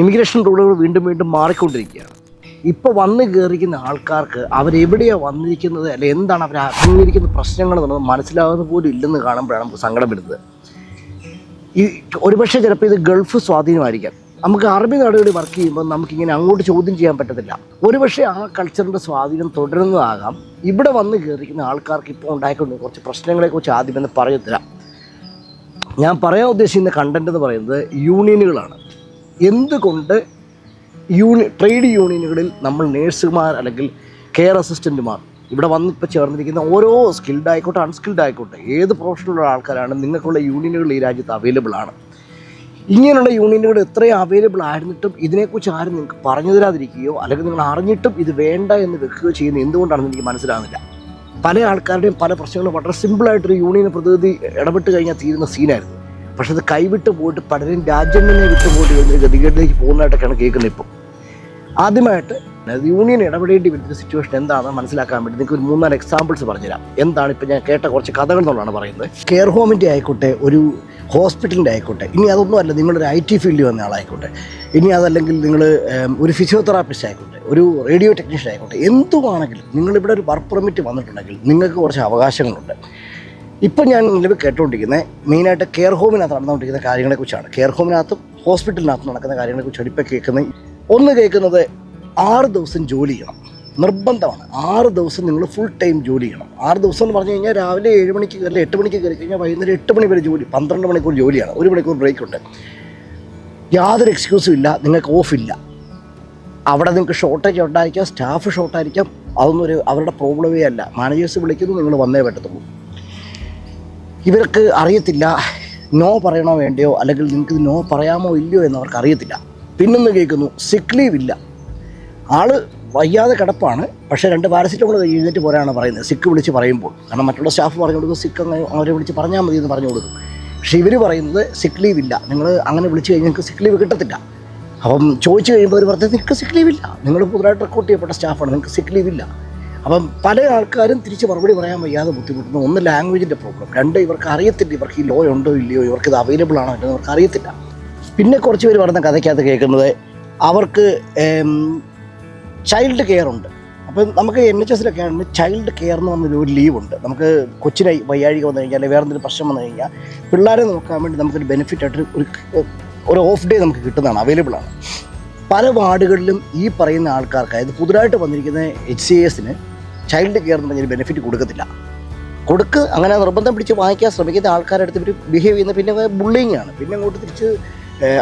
Immigration റൂളുകൾ വീണ്ടും വീണ്ടും മാറിക്കൊണ്ടിരിക്കുകയാണ്. ഇപ്പോൾ വന്ന് കയറിക്കുന്ന ആൾക്കാർക്ക് അവരെവിടെയാണ് വന്നിരിക്കുന്നത് അല്ലെ എന്താണ് അവർ അഭിമുഖീകരിക്കുന്ന പ്രശ്നങ്ങൾ എന്നുള്ളത് മനസ്സിലാകുന്ന പോലും ഇല്ലെന്ന് കാണുമ്പോഴാണ് നമുക്ക് സങ്കടം വരുന്നത്. ഈ ഒരുപക്ഷെ ചിലപ്പോൾ ഇത് ഗൾഫ് സ്വാധീനമായിരിക്കാം. നമുക്ക് അറബി നാടുകളിൽ വർക്ക് ചെയ്യുമ്പോൾ നമുക്കിങ്ങനെ അങ്ങോട്ട് ചോദ്യം ചെയ്യാൻ പറ്റത്തില്ല. ഒരുപക്ഷെ ആ കൾച്ചറിന്റെ സ്വാധീനം തുടരുന്നതാകാം. ഇവിടെ വന്ന് കയറിക്കുന്ന ആൾക്കാർക്ക് ഇപ്പോൾ ഉണ്ടായിക്കൊണ്ട് കുറച്ച് പ്രശ്നങ്ങളെക്കുറിച്ച് ആദ്യം എന്ന് പറയത്തില്ല. ഞാൻ പറയാൻ ഉദ്ദേശിക്കുന്ന കണ്ടന്റ് എന്ന് പറയുന്നത് യൂണിയനുകളാണ് എന്തുകൊണ്ട് യൂണി ട്രേഡ് യൂണിയനുകളിൽ നമ്മൾ നേഴ്സുമാർ അല്ലെങ്കിൽ കെയർ അസിസ്റ്റന്റുമാർ ഇവിടെ വന്ന് ഇപ്പോൾ ചേർന്നിരിക്കുന്ന ഓരോ സ്കിൽഡ് ആയിക്കോട്ടെ അൺസ്കിൽഡ് ആയിക്കോട്ടെ ഏത് പ്രൊഫഷനുള്ള ആൾക്കാരാണ് നിങ്ങൾക്കുള്ള യൂണിയനുകൾ ഈ രാജ്യത്ത് അവൈലബിൾ ആണ്? ഇങ്ങനെയുള്ള യൂണിയനുകൾ എത്രയും അവൈലബിൾ ആയിരുന്നിട്ടും ഇതിനെക്കുറിച്ച് ആരും നിങ്ങൾക്ക് പറഞ്ഞു തരാതിരിക്കുകയോ അല്ലെങ്കിൽ നിങ്ങൾ അറിഞ്ഞിട്ടും ഇത് വേണ്ട എന്ന് വെക്കുകയോ ചെയ്യുന്ന എന്തുകൊണ്ടാണെന്ന് എനിക്ക് മനസ്സിലാകുന്നില്ല. പല ആൾക്കാരുടെയും പല പ്രശ്നങ്ങളും വളരെ സിമ്പിളായിട്ടൊരു യൂണിയൻ പ്രതിനിധി ഇടപെട്ട് കഴിഞ്ഞാൽ തീരുന്ന സീനായിരുന്നു പക്ഷെ അത് കൈവിട്ട് പോയിട്ട് പലരും രാജ്യം തന്നെ വിട്ടു പോയിട്ട് ഗതികേട്ടിലേക്ക് പോകുന്നതായിട്ടൊക്കെയാണ് കേൾക്കുന്നത് ഇപ്പം. ആദ്യമായിട്ട് യൂണിയൻ ഇടപെടേണ്ടി വരുന്ന സിറ്റുവേഷൻ എന്താണെന്ന് മനസ്സിലാക്കാൻ വേണ്ടി നിങ്ങൾക്ക് ഒരു മൂന്നാൽ എക്സാമ്പിൾസ് പറഞ്ഞുതരാം. എന്താണ് ഇപ്പം ഞാൻ കേട്ട കുറച്ച് കഥകൾ എന്നുള്ളതാണ് പറയുന്നത്. കെയർ ഹോമിന്റെ ആയിക്കോട്ടെ ഒരു ഹോസ്പിറ്റലിന്റെ ആയിക്കോട്ടെ ഇനി അതൊന്നും അല്ല നിങ്ങളൊരു ഐ ടി ഫീൽഡിൽ വന്ന ആളായിക്കോട്ടെ ഇനി അതല്ലെങ്കിൽ നിങ്ങൾ ഒരു ഫിസിയോതെറാപ്പിസ്റ്റ് ആയിക്കോട്ടെ ഒരു റേഡിയോ ടെക്നീഷ്യൻ ആയിക്കോട്ടെ എന്തുവാണെങ്കിലും നിങ്ങളിവിടെ ഒരു വർക്ക് പെർമിറ്റ് വന്നിട്ടുണ്ടെങ്കിൽ നിങ്ങൾക്ക് കുറച്ച് അവകാശങ്ങളുണ്ട്. ഇപ്പം ഞാൻ നിലവിൽ കേട്ടുകൊണ്ടിരിക്കുന്നത് മെയിനായിട്ട് കെയർ ഹോമിനകത്ത് നടന്നുകൊണ്ടിരിക്കുന്ന കാര്യങ്ങളെക്കുറിച്ചാണ്. കെയർ ഹോമിനകത്തും ഹോസ്പിറ്റലിനകത്തും നടക്കുന്ന കാര്യങ്ങളെക്കുറിച്ചാണ് ഇപ്പം കേൾക്കുന്നത്. ഒന്ന് കേൾക്കുന്നത് ആറ് ദിവസം ജോലി ചെയ്യണം. നിർബന്ധമാണ്. ആറ് ദിവസം നിങ്ങൾ ഫുൾ ടൈം ജോലി ചെയ്യണം. ആറ് ദിവസം എന്ന് പറഞ്ഞു കഴിഞ്ഞാൽ രാവിലെ ഏഴ് മണിക്ക് കയറി എട്ട് മണിക്ക് കയറി കഴിഞ്ഞാൽ വൈകുന്നേരം എട്ട് മണി വരെ ജോലി പന്ത്രണ്ട് മണിക്കൂർ ജോലിയാണ്. ഒരു മണിക്കൂർ ബ്രേക്ക് ഉണ്ട്. യാതൊരു എക്സ്ക്യൂസും ഇല്ല. നിങ്ങൾക്ക് ഓഫ് ഇല്ല. അവിടെ നിങ്ങൾക്ക് ഷോർട്ടേജ് ഉണ്ടായിരിക്കാം സ്റ്റാഫ് ഷോർട്ടായിരിക്കാം അതൊന്നും ഒരു അവരുടെ പ്രോബ്ലമേ അല്ല. മാനേജേഴ്സ് വിളിക്കുന്നു നിങ്ങൾ വന്നേ പറ്റത്തുള്ളൂ. ഇവർക്ക് അറിയത്തില്ല. നോ പറയണോ വേണ്ടയോ? അല്ലെങ്കിൽ നിങ്ങൾക്ക് നോ പറയാമോ ഇല്ലയോ എന്ന് അവർക്ക് അറിയത്തില്ല. പിന്നൊന്ന് കേൾക്കുന്നു. സിക്ക് ലീവ് ഇല്ല. ആൾ വയ്യാതെ കിടപ്പാണ്. പക്ഷേ രണ്ട് പാരസിറ്റമോൾ എഴുന്നേറ്റ് പോരാണ് പറയുന്നത്. സിക്ക് വിളിച്ച് പറയുമ്പോൾ. കാരണം മറ്റുള്ള സ്റ്റാഫ് പറഞ്ഞു കൊടുക്കും സിക്ക് അങ്ങനെ അവരെ വിളിച്ച് പറഞ്ഞാൽ മതി എന്ന് പറഞ്ഞു കൊടുക്കും. പക്ഷേ ഇവർ പറയുന്നത് സിക്ക് ലീവ് ഇല്ല. നിങ്ങൾ അങ്ങനെ വിളിച്ച് കഴിഞ്ഞാൽ നിങ്ങൾക്ക് സിക്ക് ലീവ് കിട്ടത്തില്ല. അപ്പം ചോദിച്ചു കഴിയുമ്പോൾ അവർ പറഞ്ഞത് നിങ്ങൾക്ക് സിക്ക് ലീവ് ഇല്ല. നിങ്ങൾ പുതുതായിട്ട് റിക്രൂട്ട് ചെയ്യപ്പെട്ട സ്റ്റാഫാണ് നിങ്ങൾക്ക് സിക്ക് ലീവ് ഇല്ല. അപ്പം പല ആൾക്കാരും തിരിച്ച് മറുപടി പറയാൻ വയ്യാതെ ബുദ്ധിമുട്ടുന്നു. ഒന്ന് ലാംഗ്വേജിന്റെ പ്രോബ്ലം രണ്ട് ഇവർക്ക് അറിയത്തില്ല. ഇവർക്ക് ഈ ലോ ഉണ്ടോ ഇല്ലയോ? ഇവർക്ക് ഇത് അവൈലബിൾ ആണോ ഇല്ലയോ ഇവർക്ക് അറിയത്തില്ല. പിന്നെ കുറച്ച് പേര് പറഞ്ഞ കഥയ്ക്കകത്ത് കേൾക്കുന്നത് അവർക്ക് ചൈൽഡ് കെയർ ഉണ്ട്. അപ്പം നമുക്ക് എൻ എച്ച് എസിലൊക്കെ ആണെങ്കിൽ ചൈൽഡ് കെയർ എന്ന് പറഞ്ഞൊരു ഒരു ലീവ് ഉണ്ട്. നമുക്ക് കൊച്ചിനായി വയ്യാഴിക വന്നു കഴിഞ്ഞാൽ അല്ലെങ്കിൽ വേറെ എന്തെങ്കിലും പ്രശ്നം വന്നു കഴിഞ്ഞാൽ പിള്ളേരെ നോക്കാൻ വേണ്ടി നമുക്കൊരു ബെനിഫിറ്റ് ആയിട്ട് ഒരു ഒരു ഓഫ് ഡേ നമുക്ക് കിട്ടുന്നതാണ്. അവൈലബിൾ ആണ്. പല വാർഡുകളിലും ഈ പറയുന്ന ആൾക്കാർക്ക് അതായത് പുതുതായിട്ട് വന്നിരിക്കുന്ന എച്ച് സി എസിന് ചൈൽഡ് കെയർ എന്ന് പറഞ്ഞൊരു ബെനിഫിറ്റ് കൊടുക്കത്തില്ല. കൊടുക്ക് അങ്ങനെ നിർബന്ധം പിടിച്ച് വാങ്ങിക്കാൻ ശ്രമിക്കുന്ന ആൾക്കാരുടെ അടുത്ത് ഇവർ ബിഹേവ് ചെയ്യുന്ന പിന്നെ ബുള്ളിങ് ആണ്. പിന്നെ അങ്ങോട്ട് തിരിച്ച്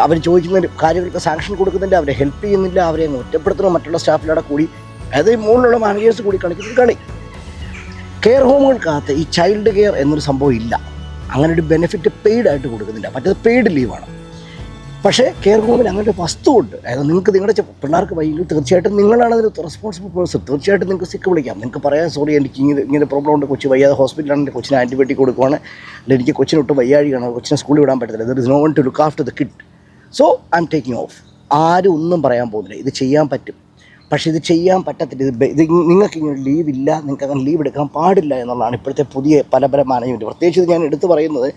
അവർ ചോദിക്കുന്ന കാര്യങ്ങൾക്ക് സാങ്ഷൻ കൊടുക്കുന്നില്ല അവരെ ഹെൽപ്പ് ചെയ്യുന്നില്ല അവരെ ഒറ്റപ്പെടുത്തുന്ന മറ്റുള്ള സ്റ്റാഫിലൂടെ കൂടി അതായത് ഈ മുകളിലുള്ള മാനേജേഴ്സ് കൂടി കളിക്കുന്ന കളി. കെയർ ഹോമുകൾക്കകത്ത് ഈ ചൈൽഡ് കെയർ എന്നൊരു സംഭവം ഇല്ല. അങ്ങനെ ഒരു ബെനിഫിറ്റ് പെയ്ഡ് ആയിട്ട് കൊടുക്കുന്നില്ല. മറ്റേത് പെയ്ഡ് ലീവാണ് പക്ഷേ കെയർ ഹോമിൽ അങ്ങനെ ഒരു വസ്തുവുണ്ട്. അതായത് നിങ്ങൾക്ക് നിങ്ങളുടെ പിള്ളേർക്ക് വൈകി തീർച്ചയായിട്ടും നിങ്ങളാണ് അതിന് റെസ്പോൺസിബിൾ പേഴ്സൺ തീർച്ചയായിട്ടും നിങ്ങൾക്ക് സിക്ക് വിളിക്കാം. നിങ്ങൾക്ക് പറയാൻ സോറി എനിക്ക് ഇങ്ങനെ ഇങ്ങനെ പ്രോബ്ലം ഉണ്ട്. കൊച്ചു വയ്യാതെ ഹോസ്പിറ്റലാണ് എന്റെ കൊച്ചിന് ആന്റിബയോട്ടിക് കൊടുക്കുവാണ്. അല്ലെങ്കിൽ എനിക്ക് കൊച്ചിനൊട്ട് വയ്യാഴിയാണ് കൊച്ചിനെ സ്കൂളിൽ വിടാൻ പറ്റത്തില്ല. There is no one to look after the kid so I'm taking off ആരും ഒന്നും പറയാൻ പോകുന്നില്ല. ഇത് ചെയ്യാൻ പറ്റും. പക്ഷേ ഇത് ചെയ്യാൻ പറ്റത്തില്ല. ഇത് ഇത് നിങ്ങൾക്ക് ഇങ്ങനെ ലീവില്ല നിങ്ങൾക്ക് അങ്ങനെ ലീവ് എടുക്കാൻ പാടില്ല എന്നുള്ളതാണ് ഇപ്പോഴത്തെ പുതിയ പല പല മാനേജ്മെന്റ് പ്രത്യേകിച്ച് ഞാൻ എടുത്തു പറയുന്നത്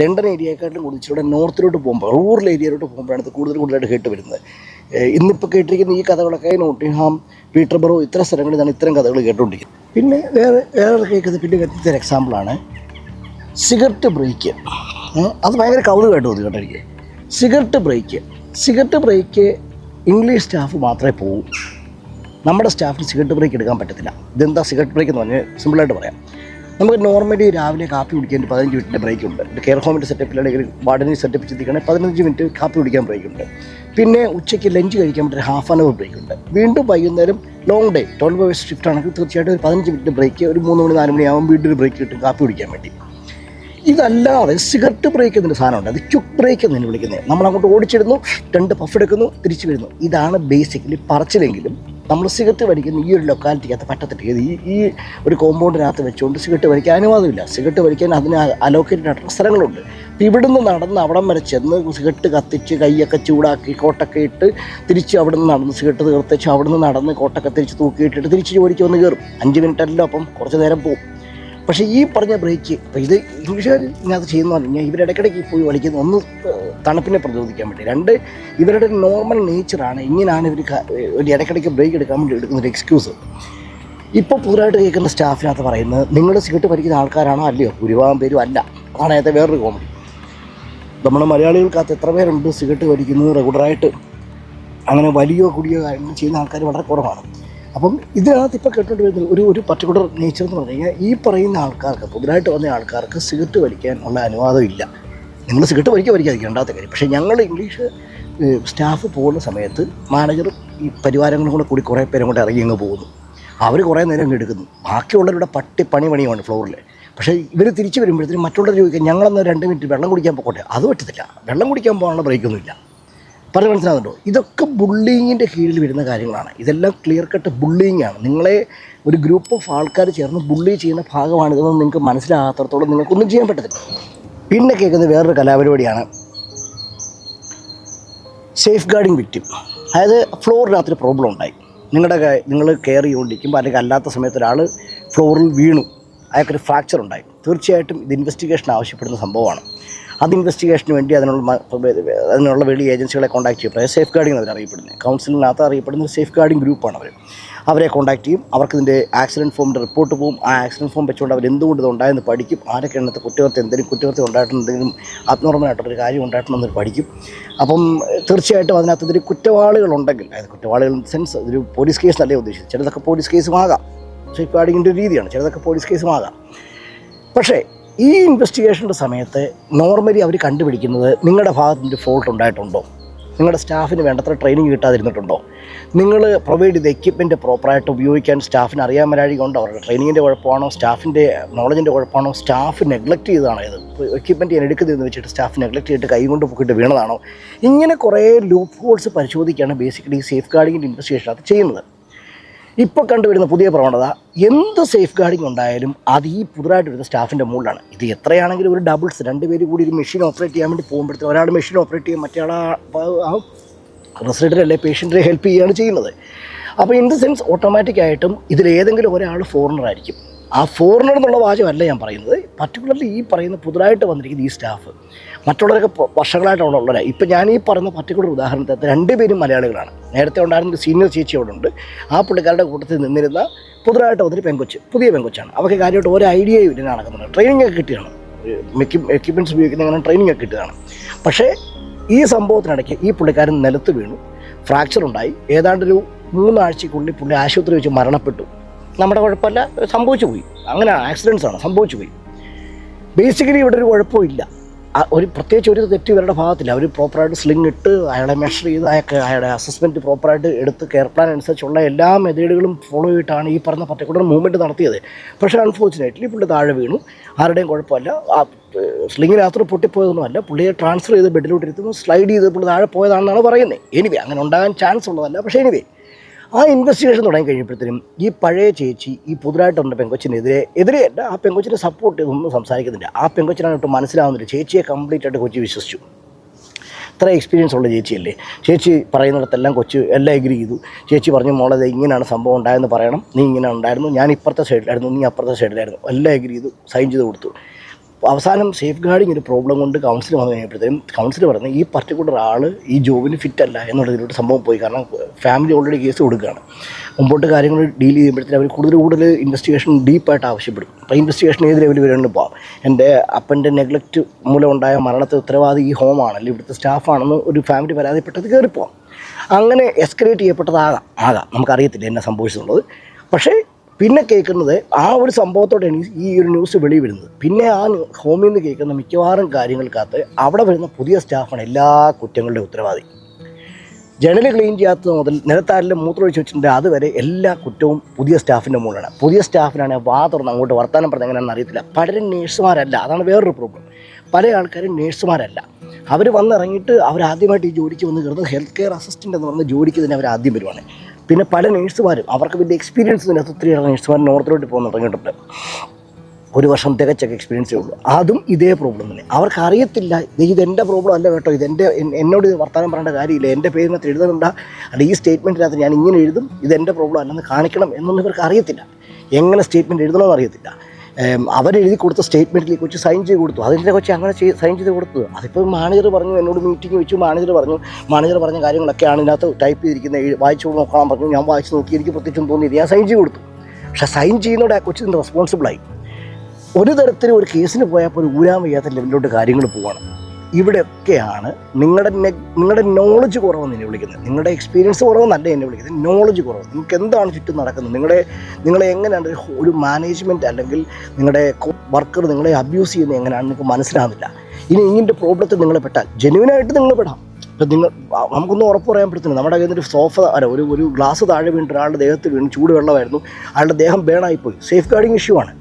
ലണ്ടൻ ഏരിയയെക്കാട്ടിലും കൂടുതൽ ഇച്ചിരി നോർത്തിലോട്ട് പോകുമ്പോൾ റൂറൽ ഏരിയയിലോട്ട് പോകുമ്പോഴാണ് ഇത് കൂടുതൽ കൂടുതലായിട്ട് കേട്ട് വരുന്നത് ഇന്നിപ്പോൾ കേട്ടിരിക്കുന്ന ഈ കഥകളൊക്കെ നോട്ടിംഗ്ഹാം പീറ്റർബറോ സ്ഥലങ്ങളിൽ നിന്നാണ് ഇത്തരം കഥകൾ കേട്ടുകൊണ്ടിരിക്കുന്നത് പിന്നെ വേറെ വേറെ കേൾക്കുന്നത് പിന്നെ വ്യത്യസ്ത എക്സാമ്പിളാണ് സിഗരറ്റ് ബ്രേക്ക്. അത് ഭയങ്കര കൗതുകമായിട്ട് തോന്നി കേട്ടോ എനിക്ക്. Cigarette break. Cigarette break English staff മാത്രമേ പോകൂ. നമ്മുടെ സ്റ്റാഫിന് സിഗരറ്റ് ബ്രേക്ക് എടുക്കാൻ പറ്റത്തില്ല. ഇതെന്താ സിഗരറ്റ് ബ്രേക്ക് എന്ന് പറഞ്ഞാൽ സിമ്പിളായിട്ട് പറയാം. നമുക്ക് നോർമലി രാവിലെ കാപ്പി കുടിക്കാൻ പതിനഞ്ച് മിനിറ്റിന്റെ ബ്രേക്ക് ഉണ്ട്. കെയർ ഹോമിന്റെ സെറ്റപ്പിലാണെങ്കിൽ വാർഡനിൽ സെറ്റപ്പ് ചെയ്തിരിക്കുകയാണെങ്കിൽ പതിനഞ്ച് മിനിറ്റ് കാപ്പി കുടിക്കാൻ ബ്രേക്ക് ഉണ്ട്. പിന്നെ ഉച്ചയ്ക്ക് ലഞ്ച് കഴിക്കാൻ പറ്റിയ ഹാഫ് ആൻ അവർ ബ്രേക്ക് ഉണ്ട്. വീണ്ടും വൈകുന്നേരം long day twelve hours shift ആണെങ്കിൽ തീർച്ചയായിട്ടും ഒരു പതിനഞ്ച് മിനിറ്റ് ബ്രേക്ക് ഒരു മൂന്ന് മണി നാല് വീണ്ടും ഒരു ബ്രേക്ക് കിട്ടും കാപ്പി കുടിക്കാൻ വേണ്ടി. ഇതല്ലാതെ സിഗരറ്റ് ബ്രേക്ക് എന്നൊരു സാധനമുണ്ട്. അത് ക്യുക്ക് ബ്രേക്ക് എന്നാണ് വിളിക്കുന്നത്. നമ്മൾ അങ്ങോട്ട് ഓടിച്ചിടുന്നു രണ്ട് പഫ് എടുക്കുന്നു തിരിച്ചു വരുന്നു. ഇതാണ് ബേസിക്കലി പറച്ചിലെങ്കിലും നമ്മൾ സിഗരറ്റ് വലിക്കുന്ന ഈ ഒരു ലൊക്കാലിറ്റിക്കകത്ത് പറ്റത്തില്ല. ഇത് ഈ ഈ ഒരു കോമ്പൗണ്ടിനകത്ത് വെച്ചുകൊണ്ട് സിഗരറ്റ് വലിക്കാൻ അനുവാദമില്ല. സിഗരറ്റ് വലിക്കാൻ അതിന് അലോക്കേറ്റഡ് ആയിട്ടുള്ള സ്ഥലങ്ങളുണ്ട്. അപ്പോൾ ഇവിടുന്ന് നടന്ന് അവിടം വരെ ചെന്ന് സിഗരറ്റ് കത്തിച്ച് കൈയൊക്കെ ചൂടാക്കി കോട്ടൊക്കെ ഇട്ട് തിരിച്ച് അവിടെ നിന്ന് നടന്ന് സിഗരറ്റ് തീർത്തിച്ച് അവിടെ നിന്ന് നടന്ന് കോട്ടൊക്കെ തിരിച്ച് തൂക്കിയിട്ടിട്ട് തിരിച്ച് ജോലിക്ക് വന്ന് കയറും അഞ്ച് മിനിറ്റ് അല്ലല്ലോ അപ്പം കുറച്ച് നേരം പോകും പക്ഷേ ഈ പറഞ്ഞ ബ്രേക്ക് ഇത് ഇംഗ്ലീഷുകാർ ഇതിനകത്ത് ചെയ്യുന്ന പറഞ്ഞാൽ ഇവരിടയ്ക്കിടയ്ക്ക് പോയി വലിക്കുന്ന ഒന്ന് തണുപ്പിനെ പ്രതിരോധിക്കാൻ വേണ്ടി. രണ്ട് ഇവരുടെ നോർമൽ നേച്ചറാണ് ഇങ്ങനെയാണ് ഇവർ ഒരു ഇടയ്ക്കിടയ്ക്ക് ബ്രേക്ക് എടുക്കാൻ വേണ്ടി എടുക്കുന്നൊരു എക്സ്ക്യൂസ് ഇപ്പോൾ പുതുതായിട്ട് കേൾക്കുന്ന സ്റ്റാഫിനകത്ത് പറയുന്നത് നിങ്ങൾ സിഗരറ്റ് വലിക്കുന്ന ആൾക്കാരാണോ അല്ലയോ? ഭൂരിഭാഗം പേരും അല്ല. അതാണ് അതിന്റെ വേറൊരു കോമഡി നമ്മുടെ മലയാളികൾക്കകത്ത് എത്ര പേരുണ്ട് സിഗരറ്റ് വലിക്കുന്നത് റെഗുലറായിട്ട് അങ്ങനെ വലിയോ കുടിയോ കാര്യങ്ങൾ ചെയ്യുന്ന ആൾക്കാർ വളരെ കുറവാണ്. അപ്പം ഇതിനകത്ത് ഇപ്പോൾ കേട്ടുകൊണ്ട് വരുന്ന ഒരു ഒരു പർട്ടിക്കുലർ നേച്ചർ എന്ന് പറഞ്ഞു കഴിഞ്ഞാൽ ഈ പറയുന്ന ആൾക്കാർക്ക് പുതുതായിട്ട് വന്ന ആൾക്കാർക്ക് സിഗരറ്റ് വലിക്കാൻ ഉള്ള അനുവാദം ഇല്ല. നിങ്ങൾ സിഗരറ്റ് വലിക്കുക വലിക്കാതിരിക്കും രണ്ടാമത്തെ കാര്യം. പക്ഷേ ഞങ്ങൾ ഇംഗ്ലീഷ് സ്റ്റാഫ് പോകുന്ന സമയത്ത് മാനേജറും ഈ പരിവാരങ്ങളും കൂടെ കൂടി കുറേ പേരും കൂടെ ഇറങ്ങി അങ്ങ് പോകുന്നു. അവർ കുറേ നേരം അങ്ങ് എടുക്കുന്നു. ബാക്കിയുള്ളവരുടെ പട്ടി പണി പണിയുമാണ് ഫ്ലോറിൽ പക്ഷേ ഇവർ തിരിച്ച് വരുമ്പോഴത്തേക്കും മറ്റുള്ളവർ ചോദിക്കുക ഞങ്ങളൊന്ന് രണ്ട് മിനിറ്റ് വെള്ളം കുടിക്കാൻ പോകട്ടെ? അത് പറ്റത്തില്ല. വെള്ളം കുടിക്കാൻ പോകാനുള്ള ബ്രേക്കൊന്നുമില്ല പറഞ്ഞ് മനസ്സിലാകുന്നുണ്ടോ ഇതൊക്കെ ബുള്ളിങ്ങിന്റെ കീഴിൽ വരുന്ന കാര്യങ്ങളാണ്. ഇതെല്ലാം ക്ലിയർ കട്ട് ബുള്ളിങ് ആണ്. നിങ്ങളെ ഒരു ഗ്രൂപ്പ് ഓഫ് ആൾക്കാർ ചേർന്ന് ബുള്ളി ചെയ്യുന്ന ഭാഗമാണ് ഇതെന്ന് നിങ്ങൾക്ക് മനസ്സിലാകാത്തടത്തോളം നിങ്ങൾക്കൊന്നും ചെയ്യാൻ പറ്റത്തില്ല. പിന്നെ കേൾക്കുന്നത് വേറൊരു കലാപരിപാടിയാണ്. സേഫ് ഗാർഡിങ് വിക്റ്റിം അതായത് ഫ്ലോറിനകത്തൊരു പ്രോബ്ലം ഉണ്ടായി. നിങ്ങളുടെ നിങ്ങൾ കെയർ ചെയ്തുകൊണ്ടിരിക്കുമ്പോൾ അല്ലെങ്കിൽ അല്ലാത്ത സമയത്ത് ഒരാൾ ഫ്ലോറിൽ വീണു. അയാൾക്കൊരു ഫ്രാക്ചർ ഉണ്ടായി തീർച്ചയായിട്ടും ഇത് ഇൻവെസ്റ്റിഗേഷൻ ആവശ്യപ്പെടുന്ന സംഭവമാണ്. അത് ഇൻവെസ്റ്റിഗേഷന് വേണ്ടി അതിനുള്ള അതിനുള്ള വെളി ഏജൻസികളെ കോൺടാക്ട് ചെയ്യും. സേഫ് ഗാർഡിങ് അവർ അറിയപ്പെടുന്നത്. കൗൺസിലിനകത്ത് അറിയപ്പെടുന്ന സേഫ് ഗാർഡിങ് ഗ്രൂപ്പാണ് അവർ അവരെ. കോൺടാക്ട് ചെയ്യും. അവർക്ക് ഇതിന്റെ ആക്സിഡന്റ് ഫോമിന്റെ റിപ്പോർട്ട് പോകും. ആ ആക്സിഡന്റ് ഫോം വെച്ചുകൊണ്ട് അവർ എന്തുകൊണ്ട് ഇത് ഉണ്ടായെന്ന് പഠിക്കും. ആരൊക്കെ എണ്ണത്ത് കുറ്റകൃത്യം എന്തെങ്കിലും കുറ്റകൃത്യം ഉണ്ടായിട്ടുണ്ട് എന്തെങ്കിലും കാര്യം ഉണ്ടായിട്ടുണ്ടെന്ന് പഠിക്കും. അപ്പം തീർച്ചയായിട്ടും അതിനകത്ത് ഇതിൽ കുറ്റവാളികളുണ്ടെങ്കിൽ അതായത് കുറ്റവാളികൾ സെൻസ് ഒരു പോലീസ് കേസ് അല്ലേ ഉദ്ദേശിച്ചത്. ചിലതൊക്കെ പോലീസ് കേസും ആകാം. ഗാർഡിങ്ങിന്റെ ഒരു രീതിയാണ്. ചിലതൊക്കെ പോലീസ് കേസും ആകാം. പക്ഷേ ഈ ഇൻവെസ്റ്റിഗേഷന്റെ സമയത്ത് നോർമലി അവർ കണ്ടുപിടിക്കുന്നത് നിങ്ങളുടെ ഭാഗത്ത് നിന്നൊരു ഫോൾട്ട് ഉണ്ടായിട്ടുണ്ടോ? നിങ്ങളുടെ സ്റ്റാഫിന് വേണ്ടത്ര ട്രെയിനിങ് കിട്ടാതിരുന്നിട്ടുണ്ടോ? നിങ്ങൾ പ്രൊവൈഡ് ചെയ്ത എക്യുപ്മെന്റ് പ്രോപ്പറായിട്ട് ഉപയോഗിക്കാൻ സ്റ്റാഫിന് അറിയാൻ വരാഴി കൊണ്ടോ അവരുടെ ട്രെയിനിങ്ങിന്റെ കുഴപ്പമാണോ? സ്റ്റാഫിന്റെ നോളജിന്റെ കുഴപ്പമാണോ? സ്റ്റാഫ് നെഗ്ലക്റ്റ് ചെയ്തതാണോ ഇത്? എക്യുപ്മെന്റ് ഞാൻ എടുക്കുന്നതെന്ന് വെച്ചിട്ട് സ്റ്റാഫ് നെഗ്ലക്റ്റ് ചെയ്തിട്ട് കൈ കൊണ്ട് പൊക്കിയിട്ട് വീണതാണോ? ഇങ്ങനെ കുറേ ലൂപ്പ് ഹോൾസ് പരിശോധിക്കുകയാണ് ബേസിക്കലി സേഫ് ഗാർഡിങ്ങിന്റെ ഇൻവെസ്റ്റിഗേഷൻ അത് ചെയ്യുന്നത്. ഇപ്പോൾ കണ്ടുവരുന്ന പുതിയ പ്രവണത എന്ത് സേഫ് ഗാർഡിങ് ഉണ്ടായാലും അത് ഈ പുതുതായിട്ട് വരുന്ന സ്റ്റാഫിന്റെ മുകളിലാണ്. ഇത് എത്രയാണെങ്കിലും ഒരു ഡബിൾസ് രണ്ട് പേര് കൂടി ഒരു മെഷീൻ ഓപ്പറേറ്റ് ചെയ്യാൻ വേണ്ടി പോകുമ്പോഴത്തേക്കും ഒരാൾ മെഷീൻ ഓപ്പറേറ്റ് ചെയ്യും മറ്റേ ആ റെസിഡന്റ് അല്ലെ പേഷ്യന്റിനെ ഹെൽപ്പ് ചെയ്യുകയാണ് ചെയ്യുന്നത്. അപ്പോൾ ഇൻ ദ സെൻസ് ഓട്ടോമാറ്റിക് ഓട്ടോമാറ്റിക്കായിട്ടും ഇതിലേതെങ്കിലും ഒരാൾ ഫോറിനർ ആയിരിക്കും. ആ ഫോറിനർ എന്നുള്ള വാചകമല്ല ഞാൻ പറയുന്നത്. പർട്ടിക്കുലർലി ഈ പറയുന്ന പുതുതായിട്ട് വന്നിരിക്കുന്ന ഈ സ്റ്റാഫ് മറ്റുള്ളവരൊക്കെ വർഷങ്ങളായിട്ടാണ് ഉള്ളത്. ഇപ്പം ഞാൻ ഈ പറയുന്ന പർട്ടിക്കുലർ ഉദാഹരണത്തിൽ രണ്ടുപേരും മലയാളികളാണ്. നേരത്തെ ഉണ്ടായിരുന്ന സീനിയർ ചേച്ചി അവിടെ ഉണ്ട്. ആ പുള്ളിക്കാരുടെ കൂട്ടത്തിൽ നിന്നിരുന്ന പുതുതായിട്ട് ഒത്തിരി പെങ്കൊച്ച് പുതിയ പെങ്കൊച്ചാണ് അവർക്ക് കാര്യമായിട്ട് ഒരു ഐഡിയയും ഇല്ല നടക്കുന്നുണ്ട്. ട്രെയിനിങ് ഒക്കെ കിട്ടിയാണ്. എക്യുപ്മെന്റ്സ് ഉപയോഗിക്കുന്ന അങ്ങനെ ട്രെയിനിങ് ഒക്കെ കിട്ടിയതാണ് പക്ഷേ ഈ സംഭവത്തിനിടയ്ക്ക് ഈ പുള്ളിക്കാരൻ നിലത്ത് വീണു. ഫ്രാക്ചർ ഉണ്ടായി. ഏതാണ്ടൊരു മൂന്നാഴ്ചക്കുള്ളിൽ പുള്ളി ആശുപത്രി വെച്ച് മരണപ്പെട്ടു. നമ്മുടെ കുഴപ്പമല്ല. സംഭവിച്ചു പോയി. അങ്ങനെ ആക്സിഡൻസ് ആണ്. സംഭവിച്ചു പോയി. ബേസിക്കലി ഇവിടെ ഒരു കുഴപ്പമില്ല ഒരു പ്രത്യേകിച്ച് ഒരു തെറ്റ് ഇവരുടെ ഭാഗത്തില്ല. അവർ പ്രോപ്പറായിട്ട് സ്ലിങ് ഇട്ട് അയാളെ മെഷർ ചെയ്ത് അയാൾക്ക് അയാളുടെ അസസ്മെന്റ് പ്രോപ്പറായിട്ട് എടുത്ത് കെയർ പ്ലാൻ അനുസരിച്ചുള്ള എല്ലാ മെത്തേഡുകളും ഫോളോ ചെയ്തിട്ടാണ് ഈ പറഞ്ഞ പർട്ടിക്കുലർ മൂവ്മെന്റ് നടത്തിയത്. പക്ഷേ അൺഫോർച്ചുനേറ്റ്ലി പുള്ളി താഴെ വീണു. ആരുടെയും കുഴപ്പമില്ല. ആ സ്ലിങ്ങിനകത്ത് പൊട്ടിപ്പോയതൊന്നുമല്ല. പുള്ളിയെ ട്രാൻസ്ഫർ ചെയ്ത് ബെഡിലോട്ട് ഇരുത്തുന്നു സ്ലൈഡ് ചെയ്ത് പുള്ളി താഴെ പോയതാണെന്നാണ് പറയുന്നത്. എനിവേ അങ്ങനെ ഉണ്ടാകാൻ ചാൻസ് ഉള്ളതല്ല. പക്ഷേ എനിവേ ആ ഇൻവെസ്റ്റിഗേഷൻ തുടങ്ങി കഴിയുമ്പോഴത്തേനും ഈ പഴയ ചേച്ചി ഈ പുതുതായിട്ട് വന്ന പെങ്കൊച്ചിനെതിരെ എതിരെയല്ല ആ പെങ്കൊച്ചിനെ സപ്പോർട്ട് ഒന്നും സംസാരിക്കുന്നില്ല. ആ പെങ്കൊച്ചിനാണ് ഒട്ടും മനസ്സിലാവുന്നില്ല. ചേച്ചിയെ കംപ്ലീറ്റ് ആയിട്ട് കൊച്ചി വിശ്വസിച്ചു. ഇത്ര എക്സ്പീരിയൻസ് ഉള്ള ചേച്ചിയല്ലേ. ചേച്ചി പറയുന്നിടത്തെല്ലാം കൊച്ചു എല്ലാം എഗ്രി ചെയ്തു. ചേച്ചി പറഞ്ഞു മോളെ ഇങ്ങനെയാണ് സംഭവം ഉണ്ടായെന്ന് പറയണം. നീ ഇങ്ങനെ ഉണ്ടായിരുന്നു. ഞാൻ ഇപ്പുറത്തെ സൈഡിലായിരുന്നു നീ അപ്പുറത്തെ സൈഡിലായിരുന്നു എല്ലാം എഗ്രി ചെയ്തു. സൈൻ ചെയ്ത് കൊടുത്തു. അവസാനം സേഫ് ഗാർഡിങ് ഒരു പ്രോബ്ലം കൊണ്ട് കൗൺസിൽ വന്നു കഴിഞ്ഞപ്പോഴത്തേക്കും കൗൺസിൽ പറഞ്ഞു ഈ പർട്ടിക്കുലർ ആൾ ഈ ജോബിന് ഫിറ്റ് അല്ല എന്നുള്ളതിലൂടെ സംഭവം പോയി. കാരണം ഫാമിലി ഓൾറെഡി കേസ് കൊടുക്കുകയാണ്. മുമ്പോട്ട് കാര്യങ്ങൾ ഡീൽ ചെയ്യുമ്പോഴത്തേക്കും അവർ കൂടുതൽ കൂടുതൽ ഇൻവെസ്റ്റിഗേഷൻ ഡീപ്പായിട്ട് ആവശ്യപ്പെടും. അപ്പോൾ ഇൻവെസ്റ്റിഗേഷൻ ഏത് ലെവലിൽ വരെയാണ് പോകാം എന്റെ അപ്പന്റെ നെഗ്ലക്റ്റ് മൂലം ഉണ്ടായ മരണത്തെ ഉത്തരവാദി ഈ ഹോമാണ് അല്ലെങ്കിൽ ഇവിടുത്തെ സ്റ്റാഫാണെന്ന് ഒരു ഫാമിലി പരാതിപ്പെട്ടത് കയറിപ്പോവാം അങ്ങനെ എസ്കലേറ്റ് ചെയ്യപ്പെട്ടതാകാം. ആകാം. നമുക്കറിയത്തില്ല എന്നെ സംഭവിച്ചിട്ടുള്ളത് പക്ഷേ പിന്നെ കേൾക്കുന്നത് ആ ഒരു സംഭവത്തോടെയാണ് ഈ- ഒരു ന്യൂസ് വെളി വരുന്നത്. പിന്നെ ആ ഹോമിൽ നിന്ന് കേൾക്കുന്ന മിക്കവാറും കാര്യങ്ങൾക്കകത്ത് അവിടെ വരുന്ന പുതിയ സ്റ്റാഫാണ് എല്ലാ കുറ്റങ്ങളുടെയും ഉത്തരവാദി. ജനൽ ക്ലീൻ ചെയ്യാത്തത് മുതൽ നിലത്താരിലും മൂത്രമൊഴിച്ച് വെച്ചിട്ടുണ്ട് അതുവരെ എല്ലാ കുറ്റവും പുതിയ സ്റ്റാഫിന്റെ മുകളിലാണ്. പുതിയ സ്റ്റാഫിനാണ് വാ തുറന്ന് അങ്ങോട്ട് വർത്തമാനം പറഞ്ഞ എങ്ങനെയാണെന്ന് അറിയത്തില്ല. പലരും നേഴ്സുമാരല്ല അതാണ് വേറൊരു പ്രോബ്ലം പല ആൾക്കാരും നേഴ്സുമാരല്ല. അവർ വന്നിറങ്ങിയിട്ട് അവരാദ്യമായിട്ട് ഈ ജോലിക്ക് വന്ന് കയറുന്നത് ഹെൽത്ത് കെയർ അസിസ്റ്റന്റ് എന്ന് പറഞ്ഞ ജോലിക്ക് തന്നെ അവർ ആദ്യം വരുവാണ്. പിന്നെ പല നേഴ്സുമാരും അവർക്ക് വലിയ എക്സ്പീരിയൻസ് ഇതിനകത്ത് ഒത്തിരിയേറെ നേഴ്സുമാർ നോർത്തിലോട്ട് പോകുന്ന തുടങ്ങിയിട്ടുണ്ട്. ഒരു വർഷം തികച്ചൊക്കെ എക്സ്പീരിയൻസേ ഉള്ളൂ. അതും ഇതേ പ്രോബ്ലം തന്നെ. അവർക്ക് അറിയത്തില്ല എന്റെ പ്രോബ്ലം അല്ല കേട്ടോ. ഇത് എന്റെ എന്നോട് ഇത് വർത്തമാനം പറയേണ്ട കാര്യമില്ല. എന്റെ പേരിനകത്ത് എഴുതണ്ട അല്ല ഈ സ്റ്റേറ്റ്മെന്റിനകത്ത് ഞാൻ ഇങ്ങനെ എഴുതും ഇതെന്റെ പ്രോബ്ലം അല്ലെന്ന് കാണിക്കണം എന്നൊന്നും ഇവർക്ക് അറിയത്തില്ല എങ്ങനെ സ്റ്റേറ്റ്മെന്റ് എഴുതണമെന്ന് അറിയത്തില്ല. അവരെഴുതി കൊടുത്ത സ്റ്റേറ്റ്മെന്റിൽ കൊച്ചു സൈൻ ചെയ്ത് കൊടുത്തു. അതിന്റെ കൊച്ചു അങ്ങനെ ചെയ്ത് സൈൻ ചെയ്ത് കൊടുത്തു അതിപ്പോൾ മാനേജർ പറഞ്ഞു എന്നോട് മീറ്റിംഗ് വെച്ചു. മാനേജർ പറഞ്ഞു മാനേജർ പറഞ്ഞ കാര്യങ്ങളൊക്കെയാണ് ഇതിനകത്ത് ടൈപ്പ് ചെയ്തിരിക്കുന്നത്. വായിച്ചു നോക്കാൻ പറഞ്ഞു. ഞാൻ വായിച്ച് നോക്കി. എനിക്ക് പ്രത്യേകിച്ചും തോന്നിയത് ഞാൻ സൈൻ ചെയ്ത് കൊടുത്തു. പക്ഷേ സൈൻ ചെയ്യുന്നതോടെ ആ കൊച്ചിന് റെസ്പോൺസിബിളായി ഒരു തരത്തിലും ഒരു കേസിന് പോയാൽ പോലും ഊരാൻ വയ്യാത്ത ലെവലിലോട്ട് കാര്യങ്ങൾ പോവാണ്. ഇവിടെയൊക്കെയാണ് നിങ്ങളുടെ നിങ്ങളുടെ നോളജ് കുറവെന്ന് എന്നെ വിളിക്കുന്നത്. നിങ്ങളുടെ എക്സ്പീരിയൻസ് കുറവെന്നല്ല എന്നെ വിളിക്കുന്നത്. നോളജ് കുറവ്. നിങ്ങൾക്ക് എന്താണ് ചുറ്റും നടക്കുന്നത്? നിങ്ങളുടെ നിങ്ങളെ എങ്ങനെയാണ് ഒരു മാനേജ്മെന്റ് അല്ലെങ്കിൽ നിങ്ങളുടെ വർക്കർ നിങ്ങളെ അബ്യൂസ് ചെയ്യുന്നത് എങ്ങനെയാണ് നിങ്ങൾക്ക് മനസ്സിലാവില്ല ഇനി ഇങ്ങനത്തെ പ്രോബ്ലത്തിൽ നിങ്ങൾ പെട്ടാൽ ജെനുവിനായിട്ട് നിങ്ങൾ പെടാം. ഇപ്പം നിങ്ങൾ നമുക്കൊന്നും ഉറപ്പ് പറയാൻ പറ്റത്തില്ല. നമ്മുടെ കയ്യിൽ നിന്ന് ഒരു സോഫ അല്ല ഒരു ഒരു ഗ്ലാസ് താഴെ വീണിട്ട് ഒരാളുടെ ദേഹത്ത് വീണ് ചൂട് വെള്ളമായിരുന്നു അയാളുടെ ദേഹം ബേണായിപ്പോയി സേഫ് ഗാർഡിങ് ഇഷ്യൂ ആണ്.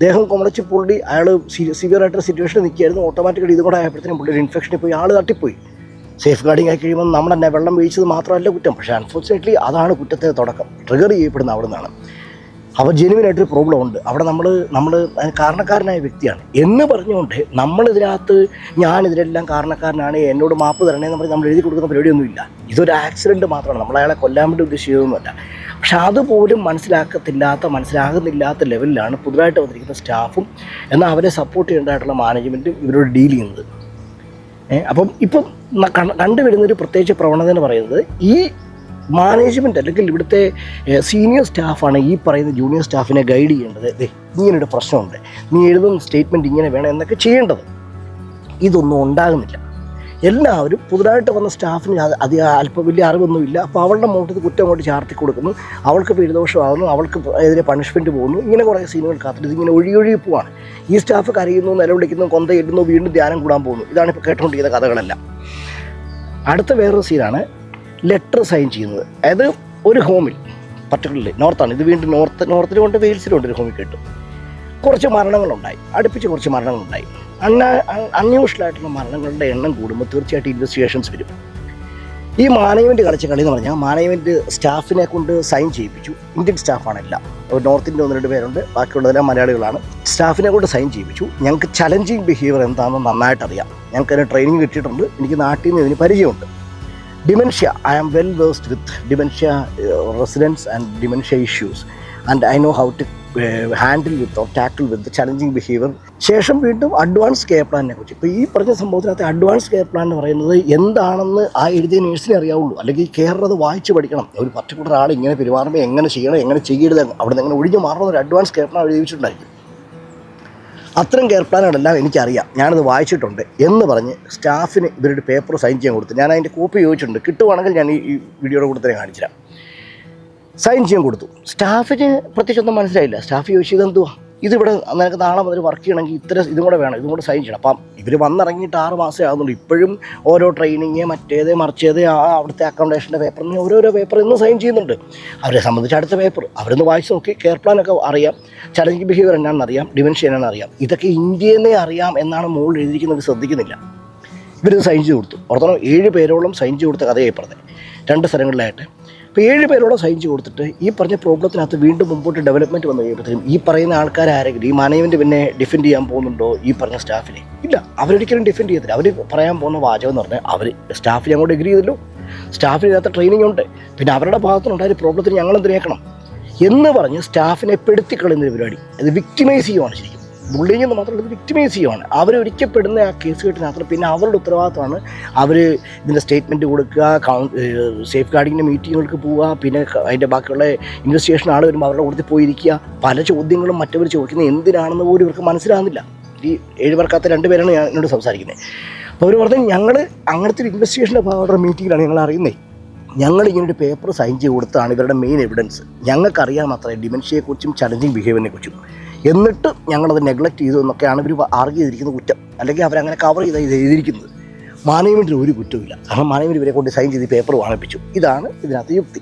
ദേഹം കുമളച്ച് പുള്ളി അയാൾ സിവിയർ ആയിട്ടൊരു സിറ്റുവേഷനിൽ നിൽക്കുകയായിരുന്നു. ഓട്ടോമാറ്റിക്കലി ഇതും കൂടെ ആയപ്പോഴത്തേനും പുള്ളി ഒരു ഇൻഫെക്ഷനിൽ പോയി. ആൾ തട്ടിപ്പോയി. സേഫ് ഗാർഡിങ് ആയി കഴിയുമ്പോൾ നമ്മൾ തന്നെ വെള്ളം വീഴ്ചത് മാത്രമല്ല കുറ്റം. പക്ഷേ അൺഫോർച്ചുനേറ്റ്ലി അതാണ് കുറ്റത്തെ തുടക്കം. ട്രിഗർ ചെയ്യപ്പെടുന്ന അവിടെ നിന്നാണ് അപ്പോൾ ജെനുവിനായിട്ടൊരു പ്രോബ്ലം ഉണ്ട്. അവിടെ നമ്മൾ നമ്മൾ കാരണക്കാരനായ വ്യക്തിയാണ്. എന്ന് പറഞ്ഞുകൊണ്ട് ഞാൻ ഇതിനെല്ലാം കാരണക്കാരനാണ് എന്നോട് മാപ്പ് തരണേ എന്ന് പറഞ്ഞ് നമ്മൾ എഴുതി കൊടുക്കുന്ന പരിപാടിയൊന്നുമില്ല. ഇതൊരു ആക്സിഡന്റ് മാത്രമാണ്. നമ്മൾ അയാളെ കൊല്ലാൻ വേണ്ടി ഉദ്ദേശിച്ചതൊന്നുമല്ല. പക്ഷെ അതുപോലും മനസ്സിലാക്കത്തില്ലാത്ത മനസ്സിലാകുന്നില്ലാത്ത ലെവലിലാണ് പുതുതായിട്ട് വന്നിരിക്കുന്ന സ്റ്റാഫും എന്നാൽ അവരെ സപ്പോർട്ട് ചെയ്യേണ്ടതായിട്ടുള്ള മാനേജ്മെന്റും ഇവരോട് ഡീൽ ചെയ്യുന്നത്. അപ്പം ഇപ്പം കണ്ടുവരുന്നൊരു പ്രത്യേകിച്ച് പ്രവണത എന്ന് പറയുന്നത് ഈ മാനേജ്മെന്റ് അല്ലെങ്കിൽ ഇവിടുത്തെ സീനിയർ സ്റ്റാഫാണ് ഈ പറയുന്ന ജൂനിയർ സ്റ്റാഫിനെ ഗൈഡ് ചെയ്യേണ്ടത്. ദേ ഇങ്ങനൊരു പ്രശ്നമുണ്ട്. നീ എഴുതുന്ന സ്റ്റേറ്റ്മെന്റ് ഇങ്ങനെ വേണം എന്നൊക്കെ ചെയ്യേണ്ടത്. ഇതൊന്നും ഉണ്ടാകുന്നില്ല. എല്ലാവരും പുതുതായിട്ട് വന്ന സ്റ്റാഫിന് അത് അത് അല്പം വലിയ അറിവൊന്നുമില്ല. അപ്പോൾ അവളുടെ മുഖത്ത് കുറ്റം കൊണ്ട് ചാർത്തി കൊടുക്കുന്നു. അവൾക്ക് പെരുദോഷമാകുന്നു. അവൾക്ക് എതിരെ പണിഷ്മെന്റ് പോകുന്നു. ഇങ്ങനെ കുറേ സീനുകൾ കാത്തിട്ട് ഇതിങ്ങനെ ഒഴി ഒഴുകി പോവാണ്. ഈ സ്റ്റാഫ് കരയുന്നു നിലവിളിക്കുന്നു കൊന്തയിടുന്നു വീണ്ടും ധ്യാനം കൂടാൻ പോകുന്നു. ഇതാണ് ഇപ്പോൾ കേട്ടുകൊണ്ടിരിക്കുന്ന കഥകളെല്ലാം. അടുത്ത വേറൊരു സീനാണ് ലെറ്റർ സൈൻ ചെയ്യുന്നത്. അതായത് ഒരു ഹോമിൽ പർട്ടിക്കുലർലി നോർത്താണ്. ഇത് വീണ്ടും നോർത്ത് നോർത്തിലുണ്ട് വെയിൽസിലുണ്ട് ഒരു ഹോമിൽ കേട്ടു. കുറച്ച് മരണങ്ങളുണ്ടായി. അടുപ്പിച്ച് കുറച്ച് മരണങ്ങളുണ്ടായി. അന്ന അൺയൂഷ്വലായിട്ടുള്ള മരണങ്ങളുടെ എണ്ണം കൂടുമ്പോൾ തീർച്ചയായിട്ടും ഇൻവെസ്റ്റിഗേഷൻസ് വരും. ഈ മാനേജ്മെന്റ് കളിച്ച കളി എന്ന് പറഞ്ഞാൽ മാനേജ്മെന്റ് സ്റ്റാഫിനെ കൊണ്ട് സൈൻ ചെയ്യിപ്പിച്ചു. ഇന്ത്യൻ സ്റ്റാഫാണ് എല്ലാം. ഒരു നോർത്ത് ഇന്ത്യ ഒന്ന് രണ്ട് പേരുണ്ട്. ബാക്കിയുള്ളതെല്ലാം മലയാളികളാണ്. സ്റ്റാഫിനെ കൊണ്ട് സൈൻ ചെയ്യിപ്പിച്ചു. ഞങ്ങൾക്ക് ചലഞ്ചിങ് ബിഹേവിയർ എന്താണെന്ന് നന്നായിട്ട് അറിയാം ഞങ്ങൾക്ക് അതിന് ട്രെയിനിങ് കിട്ടിയിട്ടുണ്ട്. എനിക്ക് നാട്ടിൽ നിന്ന് ഇതിന് പരിചയമുണ്ട്. Dementia I am well versed with dementia residence and dementia issues and I know how to handle with or tackle with challenging behaviour ശേഷം വീണ്ടും അഡ്വാൻസ് കെയർ പ്ലാനിനെ കുറിച്ച്. ഇപ്പോൾ ഈ പറഞ്ഞ സംഭവത്തിനകത്ത് അഡ്വാൻസ് കെയർ പ്ലാൻ എന്ന് പറയുന്നത് എന്താണെന്ന് ആ എഴുതിയ നേഴ്സിനെ അറിയാവുള്ളൂ. അല്ലെങ്കിൽ കെയർ അത് വായിച്ച് പഠിക്കണം. ഒരു പർട്ടിക്കുലർ ആൾ ഇങ്ങനെ പെരുമാറുമ്പോൾ എങ്ങനെ ചെയ്യണം എങ്ങനെ ചെയ്യരുത് അവിടെ നിന്ന് എങ്ങനെ ഒഴിഞ്ഞു മാറണം ഒരു അഡ്വാൻസ് കെയർ പ്ലാൻ എഴുതി വെച്ചിട്ടുണ്ടായിരിക്കും. അത്തരം കെയർ പ്ലാനുകളെല്ലാം എനിക്കറിയാം. ഞാനത് വായിച്ചിട്ടുണ്ട് എന്ന് പറഞ്ഞ് സ്റ്റാഫിന് ഇവരുടെ പേപ്പർ സൈൻ ചെയ്യാൻ കൊടുത്ത് ഞാൻ അതിന്റെ കോപ്പി ചോദിച്ചിട്ടുണ്ട്. കിട്ടുവാണെങ്കിൽ ഞാൻ ഈ വീഡിയോയുടെ കൂടെ തന്നെ കാണിച്ചു തരാം സൈൻ ചെയ്യാൻ കൊടുത്തു. സ്റ്റാഫിന് പ്രത്യേകിച്ചൊന്നും മനസ്സിലായില്ല. സ്റ്റാഫ് ചോദിച്ചു ഇതെന്തുവാ? ഇതിവിടെ നിനക്ക് നാളെ മുതൽ വർക്ക് ചെയ്യണമെങ്കിൽ ഇത്ര ഇതും കൂടെ വേണം ഇതും കൂടെ സൈൻ ചെയ്യണം. അപ്പം ഇവർ വന്നിറങ്ങിയിട്ട് ആറ് മാസം ആകുന്നുള്ളൂ ഇപ്പോഴും ഓരോ ട്രെയിനിങ് മറ്റേത് മറിച്ചേത് ആ അവിടുത്തെ അക്കോമഡേഷന്റെ പേപ്പർ ഇങ്ങനെ ഓരോരോ പേപ്പർ ഇന്ന് സൈൻ ചെയ്യുന്നുണ്ട്. അവരെ സംബന്ധിച്ച് അടുത്ത പേപ്പർ അവരൊന്ന് വായിച്ച് നോക്കി കെയർ പ്ലാനൊക്കെ അറിയാം. ചലഞ്ചിങ് ബിഹേവിയർ എന്നാണെന്ന് അറിയാം ഡിമെൻഷൻ എന്നാണെന്ന് അറിയാം. ഇതൊക്കെ ഇന്ത്യയിൽ നിന്നേ അറിയാം എന്നാണ് മുകളിൽ എഴുതിയിരിക്കുന്നത് ശ്രദ്ധിക്കുന്നില്ല. ഇവരിത് സൈൻ ചെയ്ത് കൊടുത്തു. ഓർത്തോളം ഏഴ് പേരോളം സൈൻ ചെയ്ത് കൊടുത്ത കഥയായി പറഞ്ഞത്. രണ്ട് സ്ഥലങ്ങളിലായിട്ട്. അപ്പോൾ ഏഴ് പേരോളം സൈൻ ചെയ്ത് കൊടുത്തിട്ട് ഈ പറഞ്ഞ പ്രോബ്ലത്തിനകത്ത് വീണ്ടും മുമ്പോട്ട് ഡെവലപ്മെന്റ് വന്നു കഴിയുമ്പോഴത്തേക്കും ഈ പറയുന്ന ആൾക്കാരാരെങ്കിലും ഈ മാനേജ്മെന്റ് പിന്നെ ഡിഫെൻഡ് ചെയ്യാൻ പോകുന്നുണ്ടോ ഈ പറഞ്ഞ സ്റ്റാഫിനെ ഇല്ല. അവരൊരിക്കലും ഡിഫെൻഡ് ചെയ്യത്തില്ല. അവർ പറയാൻ പോകുന്ന വാചകം എന്ന് പറഞ്ഞാൽ അവർ സ്റ്റാഫിനെ അങ്ങോട്ട് എഗ്രി ചെയ്തല്ലോ. സ്റ്റാഫിന് ഇതിനകത്ത് ട്രെയിനിങ് ഉണ്ട്. പിന്നെ അവരുടെ ഭാഗത്തുനിന്നുണ്ടായ ഒരു പ്രോബ്ലത്തിന് ഞങ്ങൾ എന്തിനേക്കണം എന്ന് പറഞ്ഞ് സ്റ്റാഫിനെ പെടുത്തിക്കളയുന്ന ഒരു പരിപാടി. അത് വിക്ടിമൈസ് ചെയ്യുവാണ് ശരിക്കും. ബുള്ളിങ് എന്ന് മാത്രമല്ല ഇത് വിക്ടിമൈസ് ചെയ്യുവാണ്. അവർ ഒരിക്കപ്പെടുന്ന ആ കേസ് കെട്ടിനകത്ത് പിന്നെ അവരുടെ ഉത്തരവാദിത്തമാണ് അവർ ഇതിന്റെ സ്റ്റേറ്റ്മെന്റ് കൊടുക്കുക സേഫ് ഗാർഡിങ്ങിന്റെ മീറ്റിങ്ങുകൾക്ക് പോവുക പിന്നെ അതിന്റെ ബാക്കിയുള്ള ഇൻവെസ്റ്റിഗേഷൻ ആൾ വരുമ്പോൾ അവരുടെ കൂട്ടത്തിൽ പോയിരിക്കുക. പല ചോദ്യങ്ങളും മറ്റവർ ചോദിക്കുന്നത് എന്തിനാണെന്ന് പോലും ഇവർക്ക് മനസ്സിലാകുന്നില്ല. ഈ ഏഴ് പേർക്കാത്ത രണ്ട് പേരാണ് ഞാൻ എന്നോട് സംസാരിക്കുന്നത്. അപ്പോൾ അവർ പറഞ്ഞു ഞങ്ങൾ അങ്ങനത്തെ ഒരു ഇൻവെസ്റ്റിഗേഷന്റെ ഭാഗമുള്ള മീറ്റിങ്ങിലാണ് ഞങ്ങൾ അറിയുന്നത് ഞങ്ങൾ ഇങ്ങനൊരു പേപ്പർ സൈൻ ചെയ്ത് കൊടുത്താണ് ഇവരുടെ മെയിൻ എവിഡൻസ് ഞങ്ങൾക്കറിയാൻ മാത്രമേ ഡിമെൻഷ്യയെക്കുറിച്ചും ചലഞ്ചിങ് ബിഹേവിയറിനെ കുറിച്ചും. എന്നിട്ട് ഞങ്ങളത് നെഗ്ലക്റ്റ് ചെയ്തു എന്നൊക്കെയാണ് ഇവർ ആർഗ്യ ചെയ്തിരിക്കുന്ന കുറ്റം. അല്ലെങ്കിൽ അവരങ്ങനെ കവർ ചെയ്ത് ചെയ്തിരിക്കുന്നത്. മാനേജ്മെന്റിന് ഒരു കുറ്റമില്ല കാരണം മാനേജ്മെന്റ് ഇവരെ കൊണ്ട് സൈൻ ചെയ്ത് പേപ്പർ വാങ്ങിപ്പിച്ചു. ഇതാണ് ഇതിനകത്ത് യുക്തി.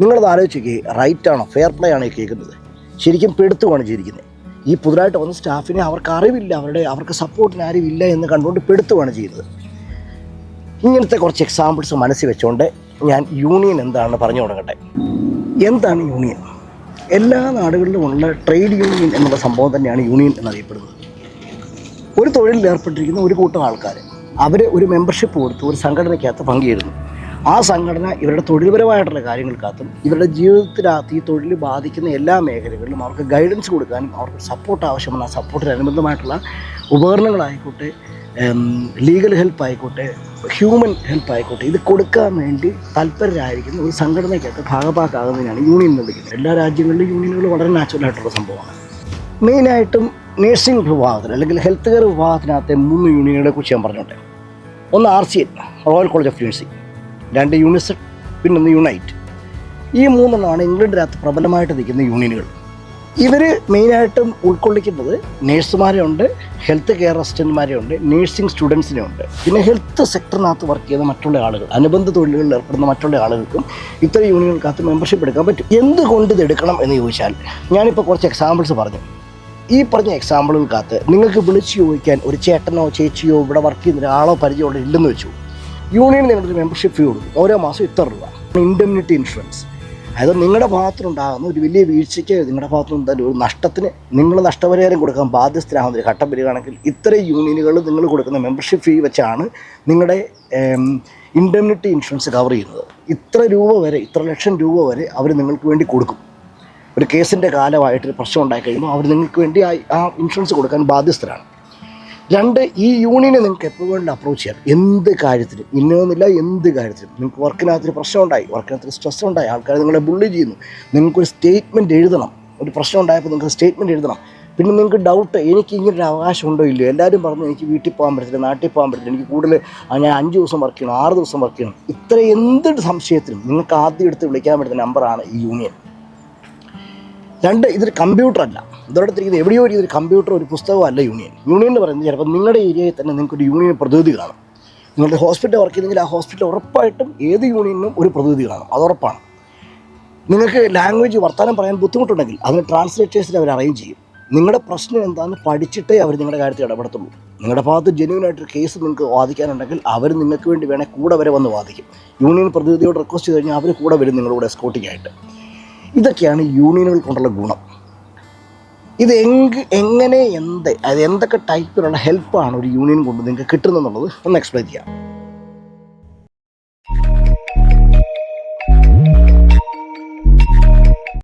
നിങ്ങളത് ആലോചിക്കുക റൈറ്റ് ആണോ? ഫെയർ പ്ലേ ആണോ കേൾക്കുന്നത്? ശരിക്കും പെടുത്തുവാണ് ചെയ്തിരിക്കുന്നത്. ഈ പുതുതായിട്ട് വന്ന സ്റ്റാഫിനെ അവർക്ക് അറിവില്ല. അവരുടെ അവർക്ക് സപ്പോർട്ടിന് ആരും ഇല്ല എന്ന് കണ്ടുകൊണ്ട് പെടുത്തുവാണ് ചെയ്യുന്നത്. ഇങ്ങനത്തെ കുറച്ച് എക്സാമ്പിൾസ് മനസ്സിൽ വെച്ചുകൊണ്ട് ഞാൻ യൂണിയൻ എന്താണെന്ന് പറഞ്ഞു തുടങ്ങട്ടെ. എന്താണ് യൂണിയൻ എല്ലാ നാടുകളിലും ഉള്ള ട്രേഡ് യൂണിയൻ എന്നുള്ള സംഭവം തന്നെയാണ് യൂണിയൻ എന്നറിയപ്പെടുന്നത്. ഒരു തൊഴിലിൽ ഏർപ്പെട്ടിരിക്കുന്ന ഒരു കൂട്ടം ആൾക്കാർ അവർ ഒരു മെമ്പർഷിപ്പ് കൊടുത്ത് ഒരു സംഘടനയ്ക്കകത്ത് പങ്കുചേരുന്നു. ആ സംഘടന ഇവരുടെ തൊഴിൽപരമായിട്ടുള്ള കാര്യങ്ങൾക്കകത്തും ഇവരുടെ ജീവിതത്തിനകത്ത് ഈ തൊഴിൽ ബാധിക്കുന്ന എല്ലാ മേഖലകളിലും അവർക്ക് ഗൈഡൻസ് കൊടുക്കാനും അവർക്ക് സപ്പോർട്ട് ആവശ്യമാണ് ആ സപ്പോർട്ടിന് അനുബന്ധമായിട്ടുള്ള ഉപകരണങ്ങളായിക്കോട്ടെ ലീഗൽ ഹെൽപ്പ് ആയിക്കോട്ടെ ഹ്യൂമൻ ഹെൽപ്പ് ആയിക്കോട്ടെ ഇത് കൊടുക്കാൻ വേണ്ടി തൽപരരായിരിക്കുന്ന ഒരു സംഘടനയ്ക്കകത്ത് ഭാഗഭാക്കാകുന്നതിനാണ് യൂണിയൻ എന്ന് വിളിക്കുന്നത്. എല്ലാ രാജ്യങ്ങളിലും യൂണിയനുകൾ വളരെ നാച്ചുറൽ ആയിട്ടുള്ള സംഭവമാണ്. മെയിനായിട്ടും നേഴ്സിംഗ് വിഭാഗത്തിൽ അല്ലെങ്കിൽ ഹെൽത്ത് കെയർ വിഭാഗത്തിനകത്തെ മൂന്ന് യൂണിയനുകളെ കുറിച്ച് ഞാൻ പറഞ്ഞോട്ടെ. ഒന്ന് R C N Royal College of Nursing രണ്ട് യൂണിസെഫ് പിന്നൊന്ന് യുണൈറ്റ് ഈ മൂന്നെണ്ണമാണ് ഇംഗ്ലണ്ടിനകത്ത് പ്രബലമായിട്ട് നിൽക്കുന്ന യൂണിയനുകൾ ഇവർ മെയിനായിട്ടും ഉൾക്കൊള്ളിക്കുന്നത് നേഴ്സുമാരെ ഉണ്ട് ഹെൽത്ത് കെയർ അസിസ്റ്റന്റ്മാരെ ഉണ്ട് നേഴ്സിംഗ് സ്റ്റുഡൻസിനെ ഉണ്ട്. പിന്നെ ഹെൽത്ത് സെക്ടറിനകത്ത് വർക്ക് ചെയ്യുന്ന മറ്റുള്ള ആളുകൾ അനുബന്ധ തൊഴിലുകളിൽ ഏർപ്പെടുന്ന മറ്റുള്ള ആളുകൾക്കും ഇത്തരം യൂണിയനുകൾക്കകത്ത് മെമ്പർഷിപ്പ് എടുക്കാൻ പറ്റും. എന്തുകൊണ്ട് ഇത് എടുക്കണം എന്ന് ചോദിച്ചാൽ ഞാനിപ്പോൾ കുറച്ച് എക്സാമ്പിൾസ് പറഞ്ഞു. ഈ പറഞ്ഞ എക്സാമ്പിളുകൾക്കകത്ത് നിങ്ങൾക്ക് വിളിച്ചു ചോദിക്കാൻ ഒരു ചേട്ടനോ ചേച്ചിയോ ഇവിടെ വർക്ക് ചെയ്യുന്ന ഒരാളോ പരിചയമുള്ള ഇല്ലെന്ന് വെച്ചു. യൂണിയൻ നിങ്ങളുടെ മെമ്പർഷിപ്പ് ഫീ കൊടുക്കും. ഓരോ മാസം ഇത്ര രൂപ. ഇൻഡെമിനിറ്റി ഇൻഷുറൻസ് അതായത് നിങ്ങളുടെ ഭാഗത്തുനിന്നുണ്ടാകുന്ന ഒരു വലിയ വീഴ്ചയ്ക്ക് നിങ്ങളുടെ ഭാഗത്തുനിന്ന് ഒരു നഷ്ടത്തിന് നിങ്ങൾ നഷ്ടപരിഹാരം കൊടുക്കാൻ ബാധ്യസ്ഥരാകുന്ന ഒരു ഘട്ടം വരികയാണെങ്കിൽ ഇത്രയും യൂണിയനുകൾ നിങ്ങൾ കൊടുക്കുന്ന മെമ്പർഷിപ്പ് ഫീ വെച്ചാണ് നിങ്ങളുടെ ഇൻഡെമിനിറ്റി ഇൻഷുറൻസ് കവർ ചെയ്യുന്നത്. ഇത്ര രൂപ വരെ ഇത്ര ലക്ഷം രൂപ വരെ അവർ നിങ്ങൾക്ക് വേണ്ടി കൊടുക്കും. ഒരു കേസിന്റെ കാലമായിട്ടൊരു പ്രശ്നം ഉണ്ടായി കഴിയുമ്പോൾ അവർ നിങ്ങൾക്ക് വേണ്ടി ആ ആ ഇൻഷുറൻസ് കൊടുക്കാൻ ബാധ്യസ്ഥരാണ്. രണ്ട് ഈ യൂണിയനെ നിങ്ങൾക്ക് എപ്പോൾ വേണമെങ്കിലും അപ്രോച്ച് ചെയ്യാം. എന്ത് കാര്യത്തിലും ഇന്നൊന്നുമില്ല എന്ത് കാര്യത്തിലും നിങ്ങൾക്ക് വർക്കിനകത്തൊരു പ്രശ്നം ഉണ്ടായി. വർക്കിനകത്തൊരു സ്ട്രെസ് ഉണ്ടായി. ആൾക്കാർ നിങ്ങളെ ബുള്ളി ചെയ്യുന്നു. നിങ്ങൾക്കൊരു സ്റ്റേറ്റ്മെന്റ് എഴുതണം. ഒരു പ്രശ്നം ഉണ്ടായപ്പോൾ നിങ്ങൾക്ക് സ്റ്റേറ്റ്മെന്റ് എഴുതണം. പിന്നെ നിങ്ങൾക്ക് ഡൗട്ട് എനിക്ക് ഇങ്ങനെ ഒരു അവകാശം ഉണ്ടോ ഇല്ലയോ? എല്ലാവരും പറഞ്ഞു എനിക്ക് വീട്ടിൽ പോകാൻ പറ്റത്തില്ല നാട്ടിൽ പോകാൻ പറ്റത്തില്ല. എനിക്ക് കൂടുതൽ ഞാൻ അഞ്ച് ദിവസം വർക്ക് ചെയ്യണം ആറ് ദിവസം വർക്ക് ചെയ്യണം. ഇത്ര എന്ത് സംശയത്തിനും നിങ്ങൾക്ക് ആദ്യം എടുത്ത് വിളിക്കാൻ പറ്റുന്ന നമ്പറാണ് ഈ യൂണിയൻ രണ്ട് ഇതൊരു കമ്പ്യൂട്ടർ അല്ല. ഇതോടത്തിരിക്കുന്നത് എവിടെയോ ഒരു കമ്പ്യൂട്ടർ ഒരു പുസ്തകമോ അല്ല യൂണിയൻ യൂണിയൻ എന്ന് പറയുന്നത് ചിലപ്പോൾ നിങ്ങളുടെ ഏരിയയിൽ തന്നെ നിങ്ങൾക്ക് ഒരു യൂണിയൻ പ്രതിനിധി കാണും. നിങ്ങളുടെ ഹോസ്പിറ്റൽ വർക്ക് ചെയ്തെങ്കിൽ ആ ഹോസ്പിറ്റൽ ഉറപ്പായിട്ടും ഏത് യൂണിയനും ഒരു പ്രതിനിധി കാണും. അത് ഉറപ്പാണ്. നിങ്ങൾക്ക് ലാംഗ്വേജ് വർത്തമാനം പറയാൻ ബുദ്ധിമുട്ടുണ്ടെങ്കിൽ അതിന് ട്രാൻസ്ലേറ്റേഴ്സിനെ അവർ അറേഞ്ച് ചെയ്യും. നിങ്ങളുടെ പ്രശ്നം എന്താണെന്ന് പഠിച്ചിട്ടേ അവർ നിങ്ങളുടെ കാര്യത്തിൽ ഇടപെടത്തുള്ളൂ. നിങ്ങളുടെ ഭാഗത്ത് ജെന്യൂൻ ആയിട്ടൊരു കേസ് നിങ്ങൾക്ക് വാദിക്കാനുണ്ടെങ്കിൽ അവർ നിങ്ങൾക്ക് വേണ്ടി വേണേൽ കൂടെ വരെ വന്ന് വാദിക്കും. യൂണിയൻ പ്രതിനിധിയോട് റിക്വസ്റ്റ് ചെയ്ത് കഴിഞ്ഞാൽ അവർ കൂടെ വരും നിങ്ങളുടെ എസ്കോട്ടിംഗ് ആയിട്ട്. ഇതൊക്കെയാണ് യൂണിയനുകൾ കൊണ്ടുള്ള ഗുണം. ഇത് എങ് എങ്ങനെ എന്ത് അത് എന്തൊക്കെ ടൈപ്പിലുള്ള ഹെൽപ്പാണ് ഒരു യൂണിയൻ കൊണ്ട് നിങ്ങൾക്ക് കിട്ടുന്നതെന്നുള്ളത് ഒന്ന് എക്സ്പ്ലെയിൻ ചെയ്യാം.